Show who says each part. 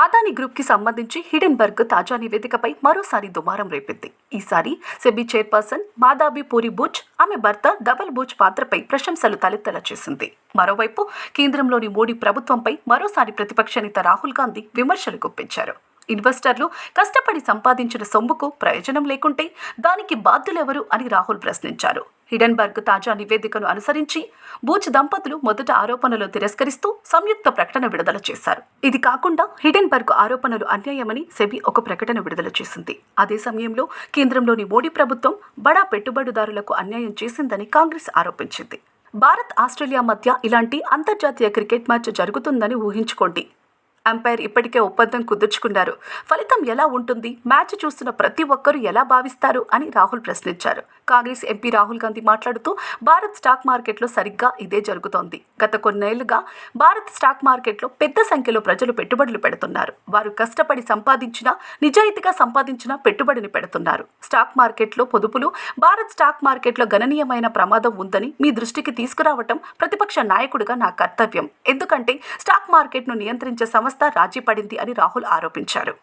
Speaker 1: ఆదాని గ్రూప్కి సంబంధించి హిడెన్బర్గ్ తాజా నివేదికపై మరోసారి దుమారం రేపింది. ఈసారి సెబీ చైర్పర్సన్ మాదాబి పూరి బుచ్ ఆమె భర్త డబల్ బుచ్ పాత్రపై ప్రశంసలు తలెత్తలా చేసింది. మరోవైపు కేంద్రంలోని మోడీ ప్రభుత్వంపై మరోసారి ప్రతిపక్ష నేత రాహుల్ గాంధీ విమర్శలు గుప్పించారు. ఇన్వెస్టర్లు కష్టపడి సంపాదించిన సొమ్ముకు ప్రయోజనం లేకుంటే దానికి బాధ్యులెవరు అని రాహుల్ ప్రశ్నించారు. హిడెన్బర్గ్ తాజా నివేదికను అనుసరించి బూచ్ దంపతులు మొదట ఆరోపణలు తిరస్కరిస్తూ సంయుక్త ప్రకటన విడుదల చేశారు. ఇది కాకుండా హిడెన్బర్గ్ ఆరోపణలు అన్యాయమని సెబీ ఒక ప్రకటన విడుదల చేసింది. అదే సమయంలో కేంద్రంలోని మోడీ ప్రభుత్వం బడా పెట్టుబడిదారులకు అన్యాయం చేసిందని కాంగ్రెస్ ఆరోపించింది. భారత్ ఆస్ట్రేలియా మధ్య ఇలాంటి అంతర్జాతీయ క్రికెట్ మ్యాచ్ జరుగుతుందని ఊహించుకోండి. అంపైర్ ఇప్పటికే ఒప్పందం కుదుర్చుకున్నారు. ఫలితం ఎలా ఉంటుంది? మ్యాచ్ చూస్తున్న ప్రతి ఒక్కరూ ఎలా భావిస్తారు? అని రాహుల్ ప్రశ్నించారు. కాంగ్రెస్ ఎంపీ రాహుల్ గాంధీ మాట్లాడుతూ భారత్ స్టాక్ మార్కెట్లో సరిగ్గా ఇదే జరుగుతోంది. గత కొన్నేళ్ళుగా భారత్ స్టాక్ మార్కెట్లో పెద్ద సంఖ్యలో ప్రజలు పెట్టుబడులు పెడుతున్నారు. వారు కష్టపడి సంపాదించిన నిజాయితీగా సంపాదించిన పెట్టుబడిని పెడుతున్నారు. స్టాక్ మార్కెట్లో పొదుపులు భారత్ స్టాక్ మార్కెట్లో గణనీయమైన ప్రమాదం ఉందని మీ దృష్టికి తీసుకురావటం ప్రతిపక్ష నాయకుడిగా నా కర్తవ్యం. ఎందుకంటే స్టాక్ మార్కెట్ను నియంత్రించే సంస్థ రాజీ పడింది అని రాహుల్ ఆరోపించారు.